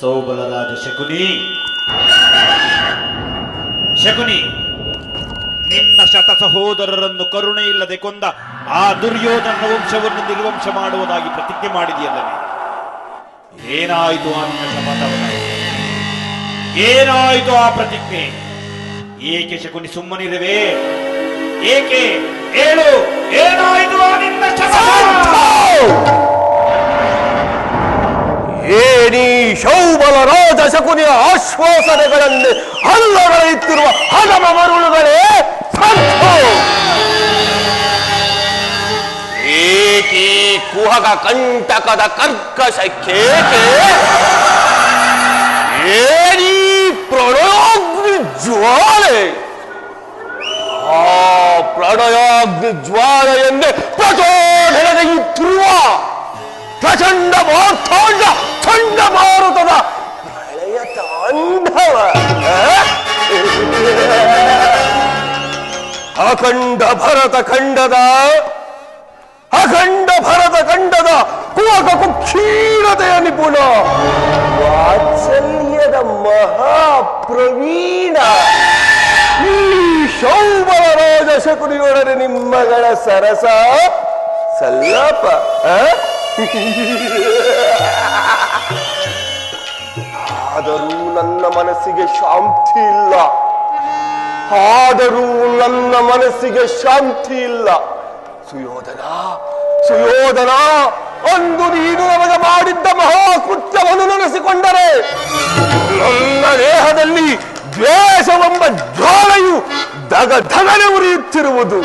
ಸೌಬಲರಾಜ ಶಕುನಿ. ಶಕುನಿ, ನಿನ್ನ ಶತ ಸಹೋದರರನ್ನು ಕರುಣೆ ಇಲ್ಲದೆ ಕೊಂದ ಆ ದುರ್ಯೋಧನ ವಂಶವನ್ನು ನಿರ್ವಂಶ ಮಾಡುವುದಾಗಿ ಪ್ರತಿಜ್ಞೆ ಮಾಡಿದೆಯಲ್ಲವೇ? ಏನಾಯಿತು ಆ ನಿನ್ನ ಏನಾಯಿತು ಆ ಪ್ರತಿಜ್ಞೆ? ಏಕೆ ಶಕುನಿ ಸುಮ್ಮನಿರುವೆ? ಏಕೆ? ಹೇಳು, ಏನಾಯಿತು ಆ ನಿನ್ನ ಶಪಥ? 에리쇼바라 라자샤코니아 아슈아산에 가는데 한나라에 들어와 하나마만 올라가네. 산토 이기 구하가 깐따까다 깐까샤케케 에리 프로로그 주아레 아 프라나야 그 주아레였네 빠져 내가 이 들어와! ಪ್ರಚಂಡ ಮಾರ್ಥಾಂಡ ಚಂಡಮಾರುತದ ಪ್ರಳಯ ತಾಂಡವ. ಅಖಂಡ ಭರತ ಖಂಡದ, ಅಖಂಡ ಭರತ ಖಂಡದ ಕುವಕ ಕುಕ್ಷೀಣತೆಯ ನಿಪುಣ. ವಾತ್ಸಲ್ಯದ ಮಹಾಪ್ರವೀಣ. ಈ ಶೌಬಲ ರಾಜ ಶಕುನಿಯೊಡನೆ ನಿಮ್ಮಗಳ ಸರಸ ಸಲ್ಲಪ? ಆದರೂ ನನ್ನ ಮನಸ್ಸಿಗೆ ಶಾಂತಿ ಇಲ್ಲ. ಆದರೂ ನನ್ನ ಮನಸ್ಸಿಗೆ ಶಾಂತಿ ಇಲ್ಲ. ಸುಯೋಧನ ಸುಯೋಧನ ಅಂದು ನೀನು ನಮಗೆ ಮಾಡಿದ್ದ ಮಹಾಕೃತ್ಯವನ್ನು ನೆನೆಸಿಕೊಂಡರೆ, ನನ್ನ ದೇಹದಲ್ಲಿ ದ್ವೇಷವೆಂಬ ಜ್ವಾಲೆಯು ದಗ ಧಗನೆ ಉರಿಯುತ್ತಿರುವುದು.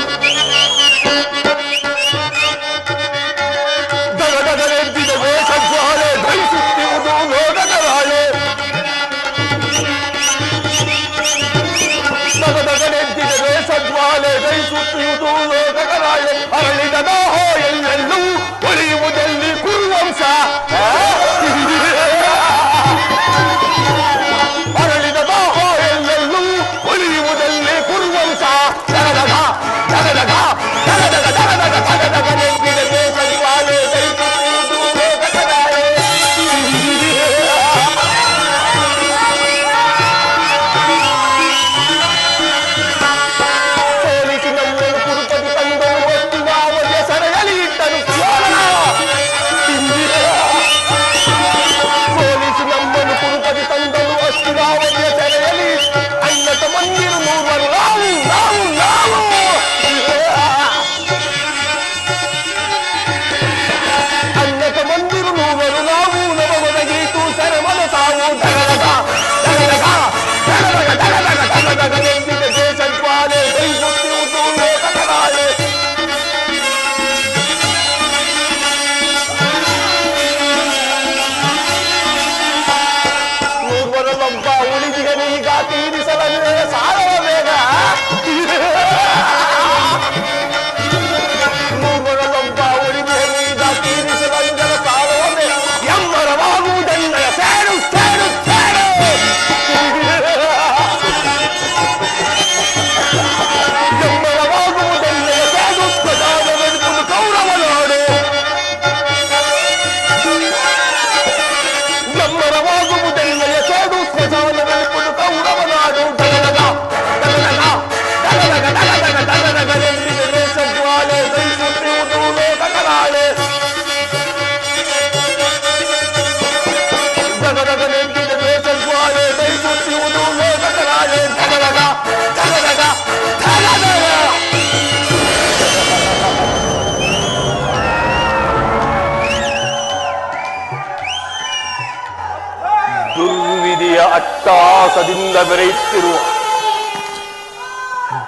ಮೆರೆಯುತ್ತಿರುವ.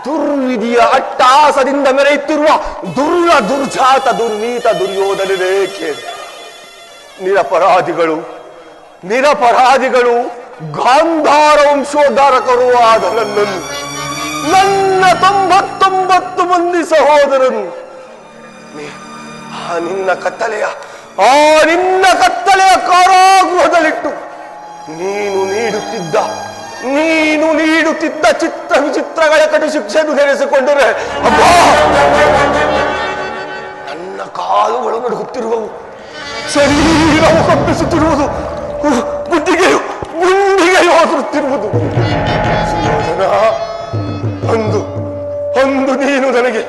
ದುರ್ವಿಧಿಯ ಅಟ್ಟಾಸದಿಂದ ಮೆರೆಯುತ್ತಿರುವ ದುರ್ಲ, ದುರ್ಜಾತ, ದುರ್ನೀತ ದುರ್ಯೋಧನನೇ ನಿರಪರಾಧಿಗಳು ನಿರಪರಾಧಿಗಳು, ಗಾಂಧಾರ ವಂಶೋದ್ಧಾರಕರು ಆದ ನನ್ನನ್ನು, ನನ್ನ ತೊಂಬತ್ತೊಂಬತ್ತು ಮಂದಿ ಸಹೋದರನು ಆ ನಿನ್ನ ಕತ್ತಲೆಯ, ಆ ನಿನ್ನ ಕತ್ತಲೆಯ ಕಾರಾಗೃಹದಲ್ಲಿಟ್ಟು ನೀನು ನೀಡುತ್ತಿದ್ದ ನೀನು ನೀಡುತ್ತಿದ್ದ ಚಿತ್ರ ವಿಚಿತ್ರಗಳ ಕಡೆ ಶಿಕ್ಷೆಯನ್ನು ನೆನೆಸಿಕೊಂಡರೆ. ನನ್ನ ಕಾಲುಗಳು ನಡುಗುತ್ತಿರುವವು ಶರೀರವು ಕಂಪಿಸುತ್ತಿರುವುದು ಬುದ್ಧಿಗೆಯು, ಗುಂಡಿಗೆಯು ಸುಯೋಧನ ಒಂದು ಒಂದು ನೀನು ನನಗೆ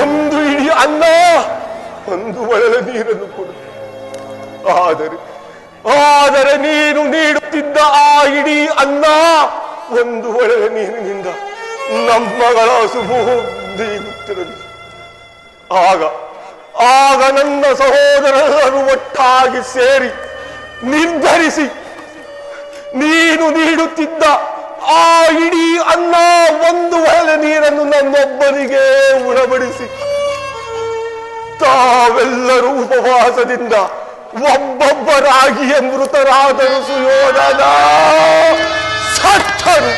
ಒಂದು ಇಡೀ ಅನ್ನ, ಒಂದು ಒಳಲ ನೀರನ್ನು ಕೊಡು. ಆದರೆ ಆದರೆ ನೀನು ನೀಡುತ್ತಿದ್ದ ಆ ಇಡೀ ಅನ್ನ ಒಂದು ಒಳೆಯ ನೀರಿನಿಂದ ನಮ್ಮಗಳ ಸುಭು ಆಗ ಆಗ ನನ್ನ ಸಹೋದರರು ಒಟ್ಟಾಗಿ ಸೇರಿ ನಿರ್ಧರಿಸಿ ನೀನು ನೀಡುತ್ತಿದ್ದ ಆ ಇಡೀ ಅನ್ನ ಒಂದು ಒಳಲೆ ನೀರನ್ನು ನನ್ನೊಬ್ಬರಿಗೆ ಉಣಬಡಿಸಿ. ತಾವೆಲ್ಲರೂ ಉಪವಾಸದಿಂದ ಒಬ್ಬೊಬ್ಬರಾಗಿ ಮೃತರಾದರು ಸುಯೋಧನ. ಸತ್ತರು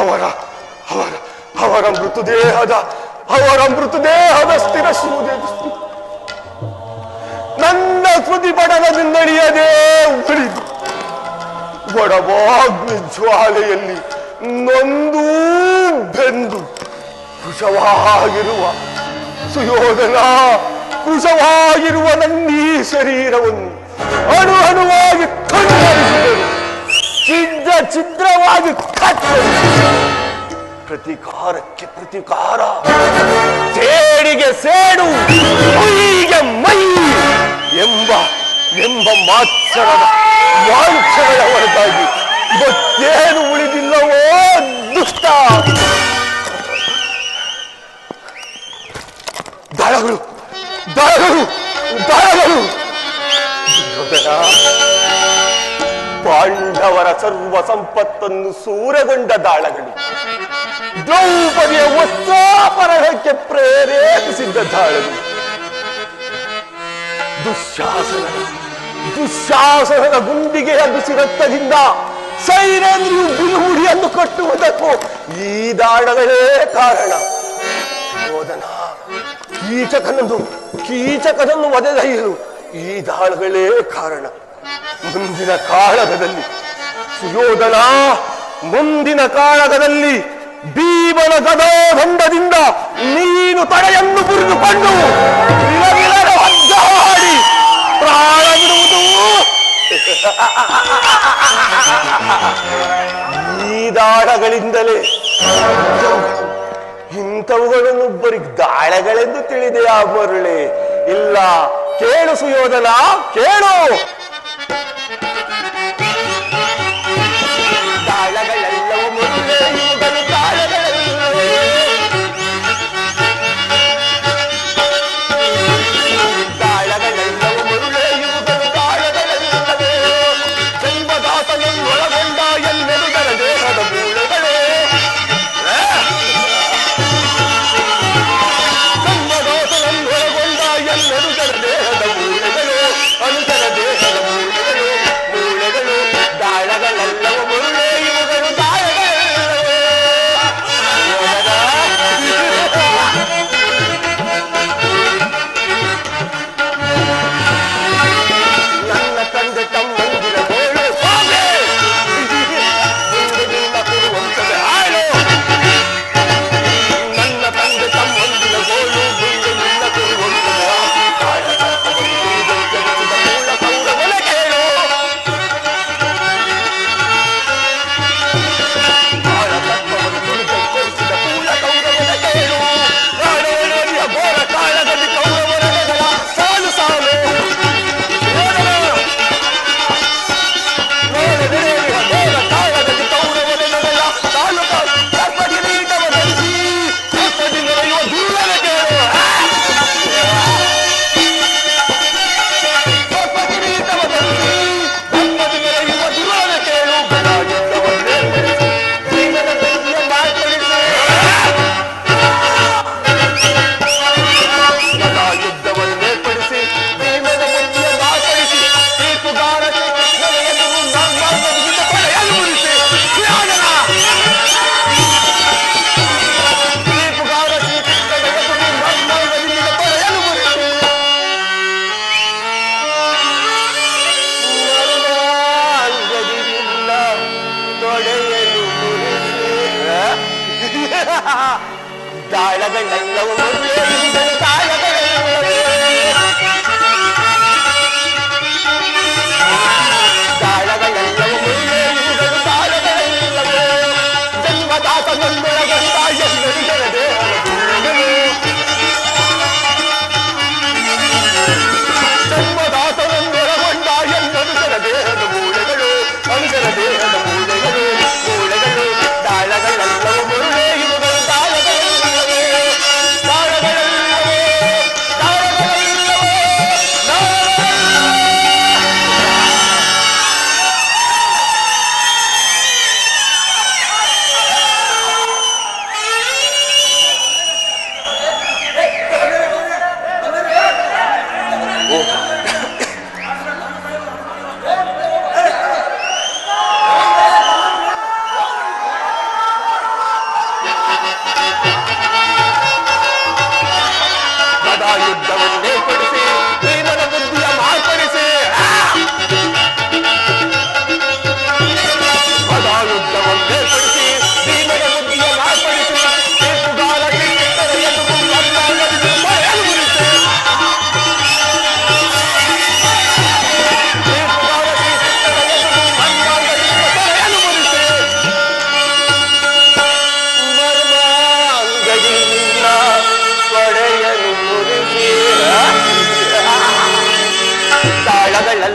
ಅವರ ಅವರ ಅವರ ಮೃತದೇಹದ ಅವರ ಮೃತದೇಹದ ಸ್ಥಿರ ನನ್ನ ಸ್ಮೃತಿ ಪಡಲದಿಂದಳಿಯದೇ ಉಳಿದು ಒಡವಾಗ್ನಿ ಜ್ವಾಲೆಯಲ್ಲಿ ನೊಂದು ಬೆಂದು ಕುಶವಾಗಿರುವ ಸುಯೋಧನ. ಕುಶವಾಗಿರುವ ನನ್ನೀ ಶರೀರವನ್ನು. ಅಣು ಅಣುವಾಗಿ ಕಣ್ಣರಿಸಿದರು. ಚಿದ್ರ ಚಿತ್ರವಾಗಿ ಕತ್ತರಿಸಿದರು. ಪ್ರತಿಕಾರಕ್ಕೆ ಪ್ರತಿಕಾರ. ಸೇಡಿಗೆ ಸೇಡು ಮೈಗೆ ಮೈ ಎಂಬ ಎಂಬ ಮಾತ್ಸರದ ವಾಂಛಗಳ ಹೊರತಾಗಿ ಇವತ್ತೇನು ಉಳಿದಿಲ್ಲವೋ ದುಷ್ಟ. ದಳಗಳು. ದಳಗಳು ದುರ್ಯೋಧನ ಪಾಂಡವರ ಸರ್ವ ಸಂಪತ್ತನ್ನು ಸೂರಗೊಂಡ ದಾಳಗಳು. ದ್ರೌಪದಿಯ ಒತ್ತಾಪರಣಕ್ಕೆ ಪ್ರೇರೇಪಿಸಿದ್ದ ದಾಳಗಳು. ದುಶಾಸನ ದುಶಾಸನದ ಗುಂಡಿಗೆಯ ಬಿಸಿ ರಕ್ತದಿಂದ ಸೈರೇಂದ್ರಿಯು ಬಿರುಮುಡಿಯನ್ನು ಕಟ್ಟುವುದಕ್ಕೂ ಈ ದಾಳಗಳೇ ಕಾರಣ. ಯೋಧನ ಕೀಚಕನನ್ನು ಕೀಚಕನನ್ನು ಒದೆದೊಯ್ಯಲು ಈ ದಾಳಗಳೇ ಕಾರಣ. ಮುಂದಿನ ಕಾಳಗದಲ್ಲಿ, ಸುಯೋಧನ, ಮುಂದಿನ ಕಾಳಗದಲ್ಲಿ ಭೀಮನ ಗದಾದಂಡದಿಂದ ನೀನು ತಡೆಯನ್ನು ಮುರಿದುಕೊಂಡು ಬಿಡುವುದು. ಈ ದಾಳಗಳಿಂದಲೇ ಇಂಥವುಗಳನ್ನು ಒಬ್ಬರಿಗೆ ದಾಳಗಳೆಂದು ತಿಳಿದೆ ಆ ಮರುಳಿ. ಇಲ್ಲ ಕೇಳು ಸುಯೋಧನ ಕೇಳು.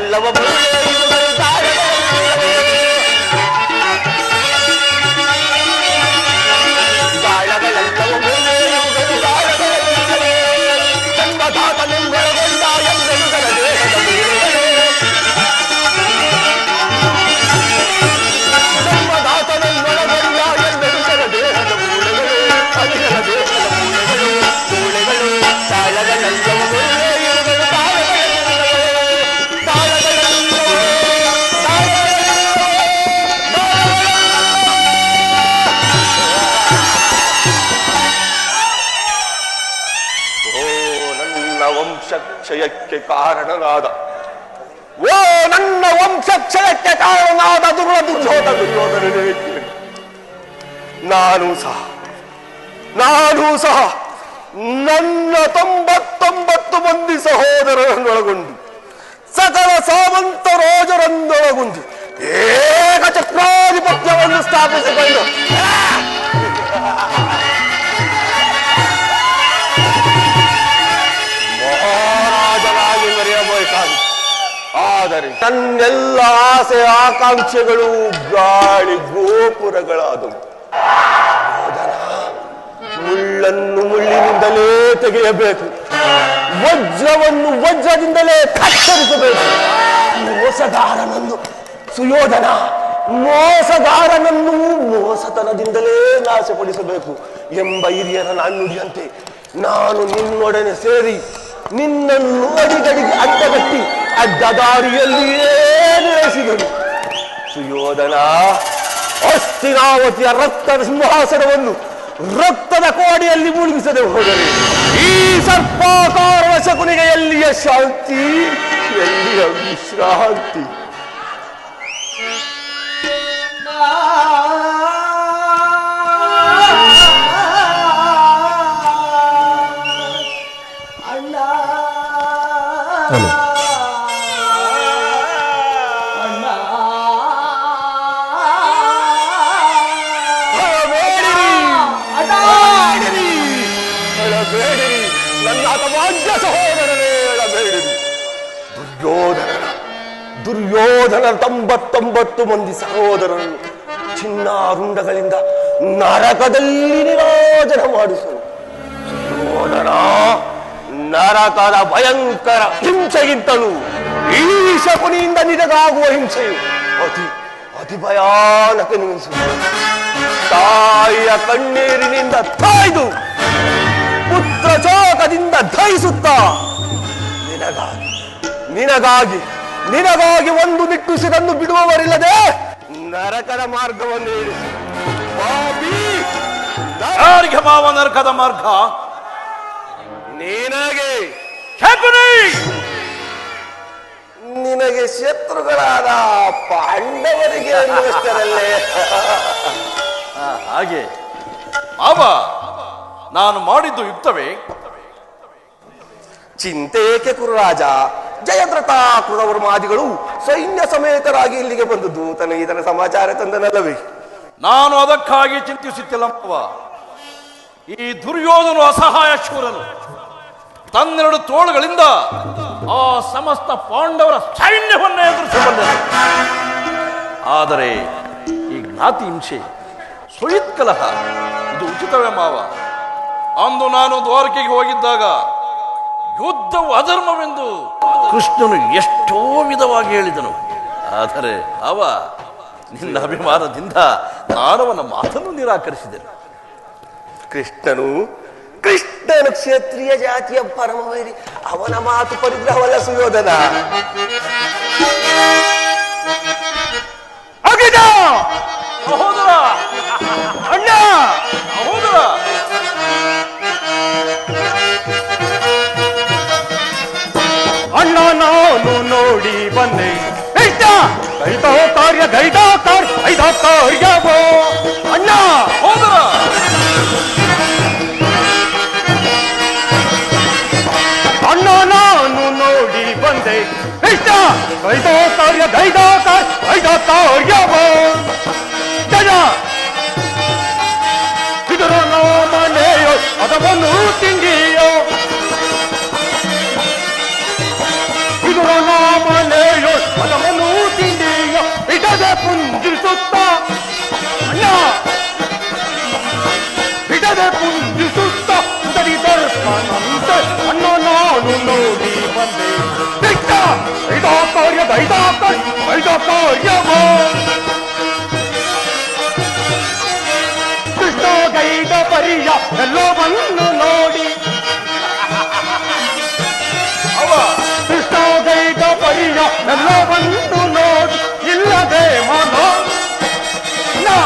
அல்லவா ಕ್ಷಯಕ್ಕೆ ಕಾರಣನಾದ. ಓ, ನನ್ನ ವಂಶ ಕ್ಷಯಕ್ಕೆ ಕಾರಣನಾದ ದುರ್ಲ ದುರ್ಯೋಧ ದುರ್ಯೋಧನನೇ ನಾನು ಸಹ ನಾನು ಸಹ ನನ್ನ ತೊಂಬತ್ತೊಂಬತ್ತು ಮಂದಿ ಸಹೋದರರನ್ನೊಳಗೊಂಡು, ಸಕಲ ಸಾಮಂತ ರೋಜರನ್ನೊಳಗೊಂಡು ಏಕ ಚಕ್ರಾಧಿಪತ್ಯವನ್ನು ಸ್ಥಾಪಿಸಿಕೊಂಡು. ಆದರೆ ತನ್ನೆಲ್ಲ ಆಸೆ ಆಕಾಂಕ್ಷೆಗಳು ಗಾಳಿ ಗೋಪುರಗಳಾದವು. ಮುಳ್ಳನ್ನು ಮುಳ್ಳಿನಿಂದಲೇ ತೆಗೆಯಬೇಕು. ವಜ್ರವನ್ನು ವಜ್ರದಿಂದಲೇ ಕತ್ತರಿಸಬೇಕು. ಮೋಸಗಾರನನ್ನು ಸುಯೋಧನ, ಮೋಸಗಾರನನ್ನು ಮೋಸತನದಿಂದಲೇ ನಾಶಪಡಿಸಬೇಕು ಎಂಬ ಹಿರಿಯರ ನಾಣ್ಣುಡಿಯಂತೆ ನಾನು ನಿನ್ನೊಡನೆ ಸೇರಿ ನಿನ್ನನ್ನು ಅಡಿಗಡಿಗೆ ಅಡ್ಡಗಟ್ಟಿ ಅಡ್ಡ ದಾರಿಯಲ್ಲಿಯೇ ನೆಲೆಸಿದನು ಸುಯೋಧನ, ಅಸ್ತಿನಾವತಿಯ ರಕ್ತದ ಸಿಂಹಾಸನವನ್ನು ರಕ್ತದ ಕೋಡಿಯಲ್ಲಿ ಮುಳುಗಿಸದೆ ಹೋದರೆ ಈ ಸರ್ಪಾಕಾರ ಶಕುನಿಗೆ ಎಲ್ಲಿಯ ಶಾಂತಿ? ಎಲ್ಲಿಯ ವಿಶ್ರಾಂತಿ? ದುರ್ಯೋಧನ ತೊಂಬತ್ತೊಂಬತ್ತು ಮಂದಿ ಸಹೋದರರನ್ನು ಚಿನ್ನಾರುಂಡಗಳಿಂದ ನರಕದಲ್ಲಿ ನಿರಾಜನ ಮಾಡಿಸಲು ದುರ್ಯೋಧನ ನರಕದ ಭಯಂಕರ ಹಿಂಸೆಗಿಂತಲೂ ಈ ಶಕುನಿಯಿಂದ ನಿನಗಾಗುವ ಹಿಂಸೆಯು ಅತಿ ಅತಿ ಭಯಾನಕ ನಿಮಿಸು ತಾಯಿಯ ಕಣ್ಣೀರಿನಿಂದ ತಾಯ್ದು ಪುತ್ರ ಚೋಕದಿಂದ ಧರಿಸುತ್ತಾ ನಿನಗಾಗಿ ನಿನಗಾಗಿ ನಿನಗಾಗಿ ಒಂದು ನಿಟ್ಟುಸಿರನ್ನು ಬಿಡುವವರಿಲ್ಲದೆ ನರಕದ ಮಾರ್ಗವನ್ನು ಇರಿಸಿ. ಯಾರಿಗೆ ಮಾವ ನರಕದ ಮಾರ್ಗ. ನಿನಗೆ ನಿನಗೆ ಶತ್ರುಗಳಾದ ಪಾಂಡವರಿಗೆ ಅನ್ನಿಸ್ತರಲ್ಲೇ. ಹಾಗೆ. ಮಾವ ನಾನು ಮಾಡಿದ್ದು ಯುಕ್ತವೇ ಚಿಂತೇಕೆ ಕುರುರಾಜ? ಜಯದ್ರಥ ಕೃತವರ್ಮಾದಿಗಳು ಸೈನ್ಯ ಸಮೇತರಾಗಿ ಇಲ್ಲಿಗೆ ಬಂದದ್ದು ದೂತನ ಇದರ ಸಮಾಚಾರ ತಂದನಲ್ಲವೇ? ನಾನು ಅದಕ್ಕಾಗಿ ಚಿಂತಿಸುತ್ತಿಲ್ಲ ಮಾವ ಈ ದುರ್ಯೋಧನು ಅಸಹಾಯ ಶೂರನು. ತನ್ನೆರಡು ತೋಳುಗಳಿಂದ ಆ ಸಮಸ್ತ ಪಾಂಡವರ ಸೈನ್ಯವನ್ನೇ ಎದುರಿಸಬಲ್ಲ ಆದರೆ ಈ ಜ್ಞಾತಿ ಹಿಂಸೆ ಸುಯಿತ್ಕಲಹ ಇದು ಉಚಿತವೇ ಮಾವ. ಅಂದು ನಾನು ದ್ವಾರಕೆಗೆ ಹೋಗಿದ್ದಾಗ ಯುದ್ಧವು ಅಧರ್ಮವೆಂದು ಕೃಷ್ಣನು ಎಷ್ಟೋ ವಿಧವಾಗಿ ಹೇಳಿದನು. ಆದರೆ ಅವ ನಿನ್ನ ಅಭಿಮಾನದಿಂದ ನಾನವನ ಮಾತನ್ನು ನಿರಾಕರಿಸಿದನು. ಕೃಷ್ಣನು ಕೃಷ್ಣನು ಕ್ಷತ್ರಿಯ ಜಾತಿಯ ಪರಮವೈರಿ, ಅವನ ಮಾತು ಪರಿಗ್ರಹವಲ್ಲ ಸುಯೋಧನ. ಐದೋ ಕಾರ್ಯ ಗೈದ ಕಾರ್ಯ ಐದ ಕಾರ್ಯವೋ ಅಣ್ಣ ಸಹೋದರ ಅಣ್ಣ ನಾನು ನೋಡಿ ಬಂದೆ ಐತ ಐದೋ ಕಾರ್ಯ ಗೈದ ಕಾರ್ಯ ಐದ ಕಾರ್ಯವೋ ಜಯ ಇದರ ಮನೆಯೋ ಅದವನ್ನು ತಿಂಡಿಯೋ ದರ್ಪಣಂತೆ ಅಣ್ಣ ನಾನು ನೋಡಿ ಬಂದೆ ದಿಟ್ಟ ಐದಾ ಕಾರ್ಯದ ಐದಾ ಕಾರ್ಯ ಐದಾ ಕಾರ್ಯವೋ ಕೃಷ್ಣ ಗೈದ ಪರಿಯ ಎಲ್ಲವನ್ನು ನೋಡಿ ಅವ ಕೃಷ್ಣ ಗೈದ ಪರಿಯ ಎಲ್ಲವನ್ನು ನೋಡಿ ಇಲ್ಲದೆ ಮನೋ ನ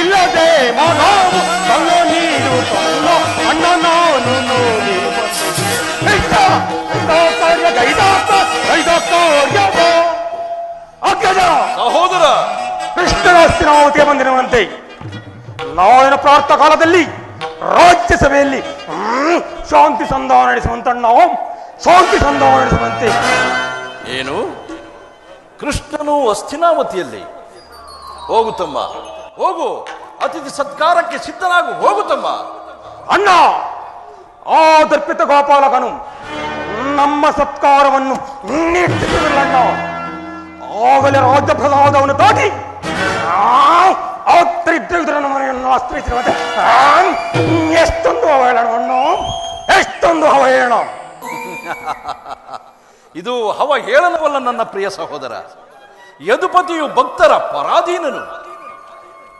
ಇಲ್ಲದೆ ಮನೋ ಸಹೋದರ! ಕೃಷ್ಣನ ಹಸ್ತಿನಾವತಿಯ ಬಂದಿರುವಂತೆ ನಾಳಿನ ಪ್ರಾರ್ಥ ಕಾಲದಲ್ಲಿ ರಾಜ್ಯಸಭೆಯಲ್ಲಿ ಶಾಂತಿ ಸಂಧಾನ ನಡೆಸುವಂತ ನಾವು ಶಾಂತಿ ಸಂಧಾನ ನಡೆಸುವಂತೆ. ಏನು? ಕೃಷ್ಣನು ಅಸ್ಥಿನಾವತಿಯಲ್ಲಿ ಹೋಗುತ್ತಮ್ಮ ಹೋಗು. ಅತಿಥಿ ಸತ್ಕಾರಕ್ಕೆ ಸಿದ್ಧನಾಗು. ಹೋಗುತ್ತಮ್ಮ ಅಣ್ಣ! ಆ ದರ್ಪಿತ ಗೋಪಾಲಕನು ನಮ್ಮ ಸತ್ಕಾರವನ್ನು ನಿಶ್ಚಿತವಿಲ್ಲಣ್ಣ ಆಗಲೇ ರಾಜ್ಯ ಪ್ರಸಾದವನ್ನು ದಾಟಿ ಅವತ್ತರಿದ್ದ ಮನೆಯನ್ನು ಆಶ್ರಯಿಸಿರುವಂತೆ ಎಷ್ಟೊಂದು ಅವಹೇಳನವನ್ನು ಎಷ್ಟೊಂದು ಅವಹೇಳನ. ಇದು ಹವ ಹೇಳನವಲ್ಲ ನನ್ನ ಪ್ರಿಯ ಸಹೋದರ. ಯದುಪತಿಯು ಭಕ್ತರ ಪರಾಧೀನನು.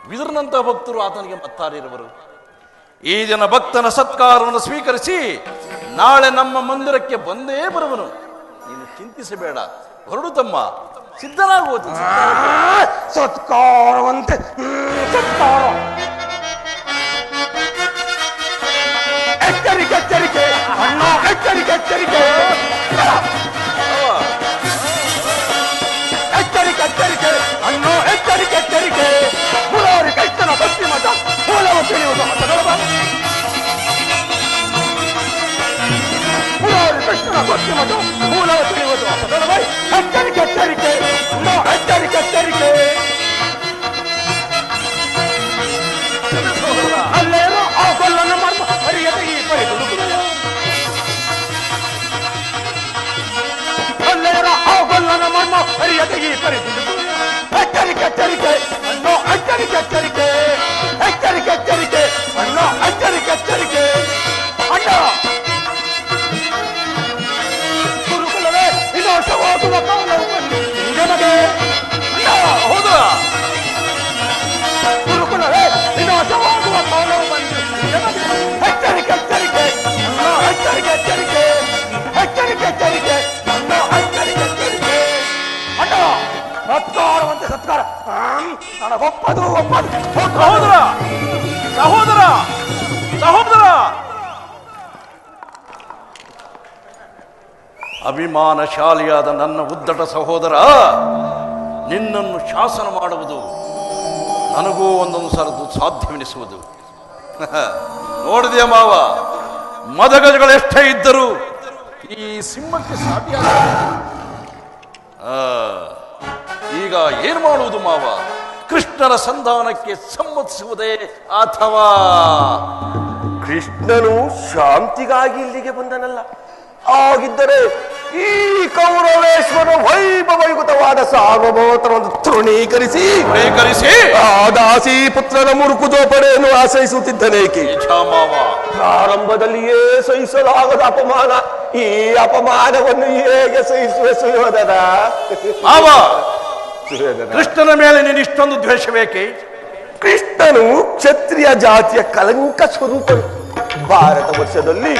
ವಿದುರನಂತಹ ಭಕ್ತರು ಆತನಿಗೆ ಮತ್ತಾರಿರುವರು. ಈ ದಿನ ಭಕ್ತನ ಸತ್ಕಾರವನ್ನು ಸ್ವೀಕರಿಸಿ ನಾಳೆ ನಮ್ಮ ಮಂದಿರಕ್ಕೆ ಬಂದೇ ಬರುವನು. ನೀನು ಚಿಂತಿಸಬೇಡ. ಹೊರಡು ತಮ್ಮ. ಸಿದ್ಧನಾಗುವುದು ಸತ್ಕಾರವಂತೆ. ಸತ್ಕಾರ. ಎಚ್ಚರಿಕೆ ಎಚ್ಚರಿಕೆ. ನನಗೊಪ್ಪದು ಒಪ್ಪದು ಸಹೋದರ ಸಹೋದರ ಸಹೋದರ. ಅಭಿಮಾನಶಾಲಿಯಾದ ನನ್ನ ಉದ್ದಟ ಸಹೋದರ ನಿನ್ನನ್ನು ಶಾಸನ ಮಾಡುವುದು ನನಗೂ ಒಂದೊಂದು ಸರದು ಸಾಧ್ಯವೆನಿಸುವುದು. ನೋಡಿದೆಯ ಮಾವ? ಮದಗಜಗಳೆಷ್ಟೇ ಇದ್ದರೂ ಈ ಸಿಂಹಕ್ಕೆ ಸಾಧ್ಯ ಆ, ಈಗ ಏನು ಮಾಡುವುದು ಮಾವ? ಕೃಷ್ಣನ ಸಂಧಾನಕ್ಕೆ ಸಮ್ಮತಿಸುವುದೇ ಅಥವಾ? ಕೃಷ್ಣನು ಶಾಂತಿಗಾಗಿ ಇಲ್ಲಿಗೆ ಬಂದನಲ್ಲ. ಆಗಿದ್ದರೆ ಈ ಕೌರವೇಶ್ವರ ವೈಭವಯುತವಾದ ಸಾರ್ವಭೌಮತನವನ್ನು ತೃಣೀಕರಿಸಿ ತೃಣೀಕರಿಸಿ? ಆ ದಾಸಿ ಪುತ್ರನ ಮುರುಕು ಜೋಪಡೆಯನ್ನು ಆಶ್ರಯಿಸುತ್ತಿದ್ದನೇಕೆ? ಪ್ರಾರಂಭದಲ್ಲಿಯೇ ಸಹಿಸಲಾಗದ ಅಪಮಾನ. ಈ ಅಪಮಾನವನ್ನು ಹೇಗೆ ಸಹಿಸುವ ಸುಯೋಧನ ಕೃಷ್ಣನ ಮೇಲೆ ನೀನು ಇಷ್ಟೊಂದು ದ್ವೇಷ ಬೇಕೆ ಕೃಷ್ಣನು ಕ್ಷತ್ರಿಯ ಜಾತಿಯ ಕಲಂಕ ಸ್ವರೂಪ ಭಾರತ ವರ್ಷದಲ್ಲಿ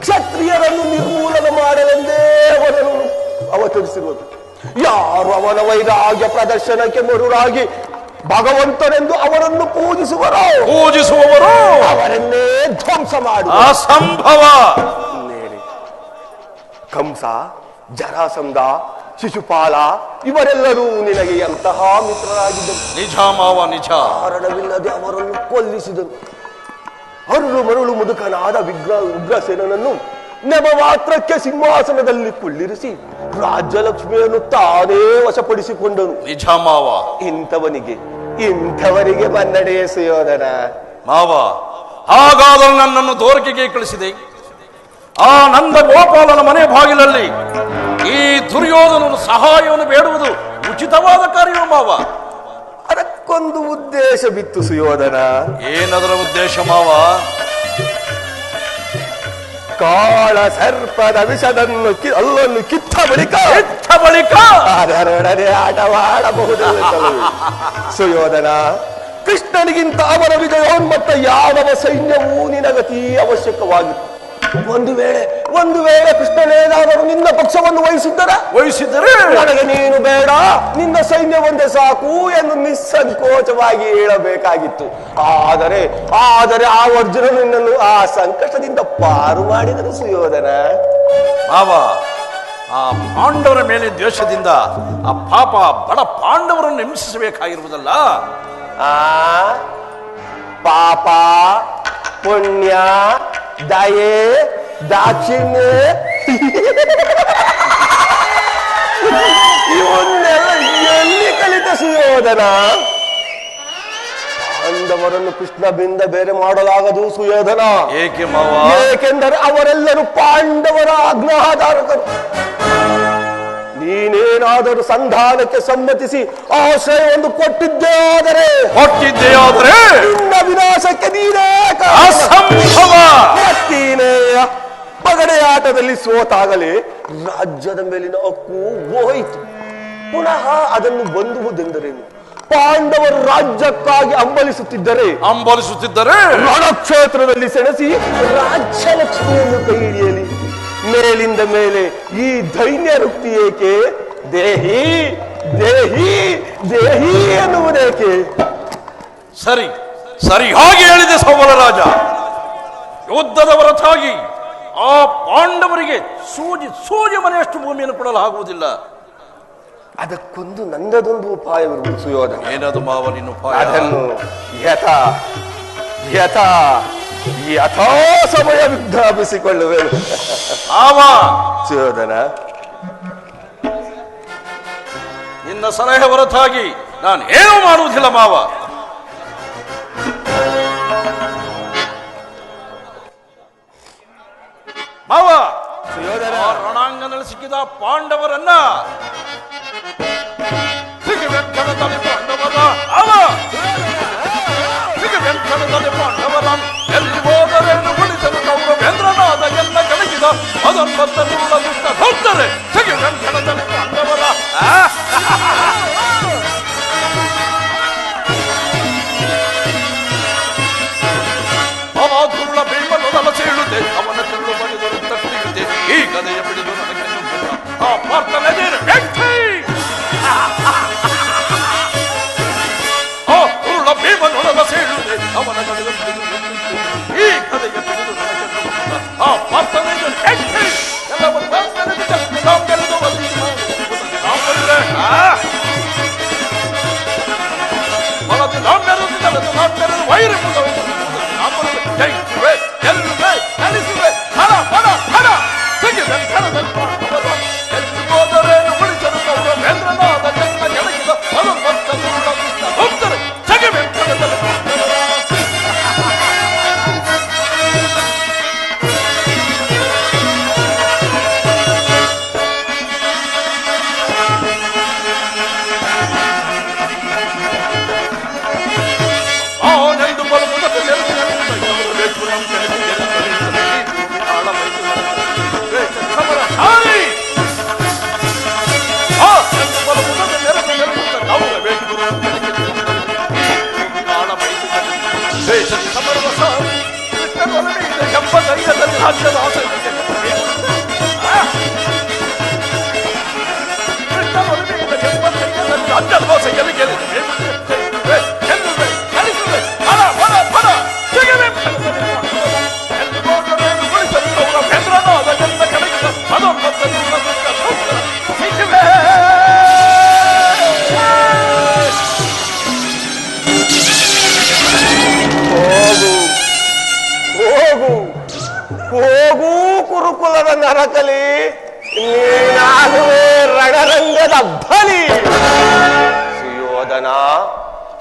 ಕ್ಷತ್ರಿಯರನ್ನು ನಿರ್ಮೂಲನ ಮಾಡಲೆಂದೇ ಅವನನ್ನು ಅವತರಿಸಿರುವುದು. ಯಾರು ಅವನ ವೈರಾಗ್ಯ ಪ್ರದರ್ಶನಕ್ಕೆ ಮರುರಾಗಿ ಭಗವಂತನೆಂದು ಅವರನ್ನು ಪೂಜಿಸುವರೋ? ಪೂಜಿಸುವವರು? ಅವರನ್ನೇ ಧ್ವಂಸ ಮಾಡಿ ಅಸಂಭವ. ಕಂಸ ಜರಾಸಂಧ ಶಿಶುಪಾಲ ಇವರೆಲ್ಲರೂ ನಿನಗೆ ಎಂತಹ ಮಿತ್ರರಾಗಿದ್ದರು. ನಿಜ ಮಾವ ನಿಜ. ಕಾರಣವಿಲ್ಲದೆ ಅವರನ್ನು ಕೊಲ್ಲಿಸಿದರು. ಅರುಳು ಮರುಳು ಮುದುಕನಾದ ವಿಗ್ರ ಉಗ್ರಸೇನನನ್ನು ನೆಮ ಮಾತ್ರಕ್ಕೆ ಸಿಂಹಾಸನದಲ್ಲಿ ಕುಳ್ಳಿರಿಸಿ ರಾಜ್ಯಲಕ್ಷ್ಮಿಯನ್ನು ತಾನೇ ವಶಪಡಿಸಿಕೊಂಡನು. ನಿಜ ಮಾವ. ಇಂಥವನಿಗೆ ಇಂಥವರಿಗೆ ಮನ್ನಡೆಯ ಸುಯೋಧನ. ಮಾವ ಹಾಗಾದರೂ ನನ್ನನ್ನು ದೋರಿಕೆಗೆ ಕಳಿಸಿದೆ. ಆ ನಂದ ಗೋಪಾಲನ ಮನೆ ಬಾಗಿಲಲ್ಲಿ ಈ ದುರ್ಯೋಧನನು ಸಹಾಯವನ್ನು ಬೇಡುವುದು ಉಚಿತವಾದ ಕಾರ್ಯ ಮಾವ. ಅದಕ್ಕೊಂದು ಉದ್ದೇಶ ಬಿತ್ತು ಸುಯೋಧನ. ಏನದರ ಉದ್ದೇಶ ಮಾವ? ಕಾಳ ಸರ್ಪದ ವಿಷದನ್ನು ಅಲ್ಲನ್ನು ಕಿತ್ತ ಬಳಿಕ ಕಿತ್ತ ಬಳಿಕ? ಅದರೊಡನೆ ಆಟವಾಡಬಹುದು ಸುಯೋಧನ ಕೃಷ್ಣನಿಗಿಂತ ಅವನ ವಿಜಯೋನ್ಮತ್ತ ಯಾದವ ಸೈನ್ಯವೂ ನಿನಗತಿ ಅವಶ್ಯಕವಾಗಿತ್ತು. ಒಂದು ವೇಳೆ ಒಂದು ವೇಳೆ ಕೃಷ್ಣನೇನಾದರೂ ನಿನ್ನ ಪಕ್ಷವನ್ನು ವಹಿಸಿದ್ದರ? ವಹಿಸಿದರೆ ನನಗೆ ನೀನು ಬೇಡ. ನಿನ್ನ ಸೈನ್ಯ ಒಂದೇ ಸಾಕು ಎಂದು ನಿಸ್ಸಂಕೋಚವಾಗಿ ಹೇಳಬೇಕಾಗಿತ್ತು. ಆದರೆ ಆದರೆ ಆ ಅರ್ಜುನ ನಿನ್ನನ್ನು ಆ ಸಂಕಟದಿಂದ ಪಾರು ಮಾಡಿದನು ಸುಯೋಧನ. ಆವ ಆ ಪಾಂಡವರ ಮೇಲೆ ದ್ವೇಷದಿಂದ ಆ ಪಾಪ ಬಡ ಪಾಂಡವರನ್ನು ಹಿಂಸಿಸಬೇಕಾಗಿರುವುದಲ್ಲ? ಆ ಪಾಪ ಪುಣ್ಯ ದಯೆ ದಾಕ್ಷಿಣ್ಯ ಇವನ್ನೆಲ್ಲ ಎಲ್ಲಿ ಕಲಿತ ಸುಯೋಧನ? ಪಾಂಡವರನ್ನು ಕೃಷ್ಣಬಿಂದ ಬೇರೆ ಮಾಡಲಾಗದು ಸುಯೋಧನ. ಏಕೆ ಏಕೆಂದರೆ ಅವರೆಲ್ಲರೂ ಪಾಂಡವರ ಆಜ್ಞಾಧಾರಕರು. ನೀನೇನಾದರೂ ಸಂಧಾನಕ್ಕೆ ಸಮ್ಮತಿಸಿ ಆಶ್ರಯವನ್ನು ಕೊಟ್ಟಿದ್ದೇ ಆದರೆ ಹೊಟ್ಟಿದ್ದೆಯಾದರೆ ನಿನ್ನ ವಿನಾಶಕ್ಕೆ ನೀನೇ. ಅಸಂಭವ. ಪಗಡೆ ಆಟದಲ್ಲಿ ಸೋತಾಗಲೇ ರಾಜ್ಯದ ಮೇಲಿನ ಹಕ್ಕು ಹೋಯಿತು. ಪುನಃ ಅದನ್ನು ಬಂದುವುದೆಂದರೇನು? ಪಾಂಡವರು ರಾಜ್ಯಕ್ಕಾಗಿ ಅಂಬಲಿಸುತ್ತಿದ್ದರೆ ಅಂಬಲಿಸುತ್ತಿದ್ದರೆ ರಣಕ್ಷೇತ್ರದಲ್ಲಿ ಸೆಣಸಿ ರಾಜ್ಯ ಲಕ್ಷ್ಮಿಯನ್ನು ಕೈ ಹಿಡಿಯಲಿ. ಮೇಲಿಂದ ಮೇಲೆ ಈ ದೈನ್ಯ ವೃತ್ತಿ ಏಕೆ? ದೇಹಿ ದೇಹಿ ದೇಹಿ ಎನ್ನುವುದೇಕೆ? ಸರಿ ಸರಿ ಹಾಗೆ ಹೇಳಿದೆ ಸೋಮಲ ರಾಜ. ಯುದ್ಧದ ಹೊರತಾಗಿ ಆ ಪಾಂಡವರಿಗೆ ಸೂಜಿ ಸೂಜಿ ಮನೆಯಷ್ಟು ಭೂಮಿಯನ್ನು ಕೊಡಲು ಆಗುವುದಿಲ್ಲ ಅದಕ್ಕೊಂದು ನಂದದೊಂದು ಉಪಾಯವಿರುವುದು ಸುಯೋಧನ. ಏನದು ಮಾವನಿನ ಉಪಾಯ? ಅದನ್ನು ಯಥ ಯಥ ಯಥಾ ಸಮಯ ವಿಜ್ಞಾಪಿಸಿಕೊಳ್ಳುವೆ ಆವಾ! ಸುಯೋಧನ ನಿನ್ನ ಸಲಹೆ ಹೊರತಾಗಿ ನಾನು ಏನು ಮಾಡುವುದಿಲ್ಲ ಮಾವ. ಮಾವ! ರಣಾಂಗಣದಲ್ಲಿ ಸಿಕ್ಕಿದ ಪಾಂಡವರನ್ನ ಪಾಂಡವರ. ಅವ ಎಲ್ಲ ಕಣಗಿದ ಅದನ್ನುಳ್ಳ ದುಷ್ಟ ಭಕ್ತರೆ ಸಿಗವೆಂಕಣದಲ್ಲಿ ಪಾಂಡವರ ಆ? ಅವಾಧುಳ್ಳ ಭೀಮನು ನಲಸೆ ಇಳುತ್ತೆ ಅವನ ಚೆಲ್ಲು ಬಡಿದು ರಕ್ತ ಕುಡಿಯುತ್ತೆ ಈ ಕಥೆಯ ಬಿಡಿದು ನನಗೆ ನುಗ್ಗುತ್ತ. ಆ ಪಾರ್ಥನೆದೇನು ವ್ಯಕ್ತಿ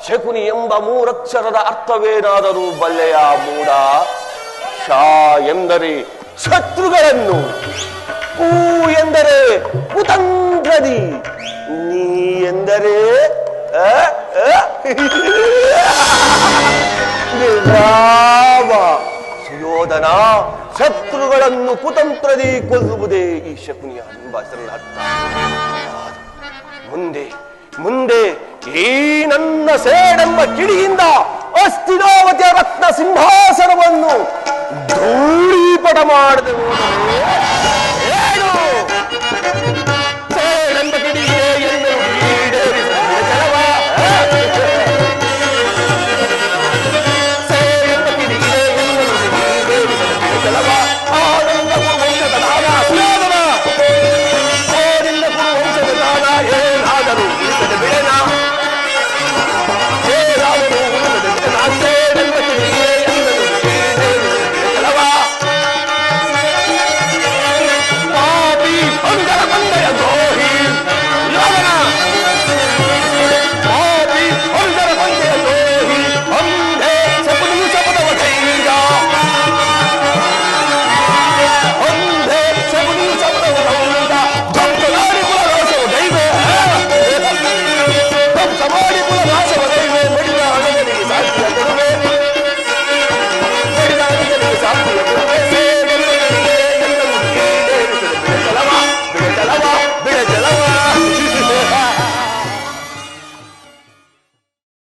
ಶಕುನಿ ಎಂಬ ಮೂರಕ್ಷರದ ಅರ್ಥವೇನಾದರೂ ಬಲ್ಲೆಯ ಮೂಡ? ಶಾ ಎಂದರೆ ಶತ್ರುಗಳನ್ನು. ಕೂ ಎಂದರೆ ಕುತಂತ್ರದಿ ನೀ ಎಂದರೆ ಸುಯೋಧನ, ಶತ್ರುಗಳನ್ನು ಕುತಂತ್ರದಿ ಕೊಲ್ಲುವುದೇ ಈ ಶಕುನಿಯ ಎಂಬ ಹೆಸರಿನ ಅರ್ಥ ಮುಂದೆ ಮುಂದೆ ಈ ನನ್ನ ಸೇಡೆಂಬ ಕಿಡಿಯಿಂದ ಅಸ್ತಿರಾವತಿಯ ರತ್ನ ಸಿಂಹಾಸನವನ್ನು ಧೂಳೀಪಟ ಮಾಡಿದೆ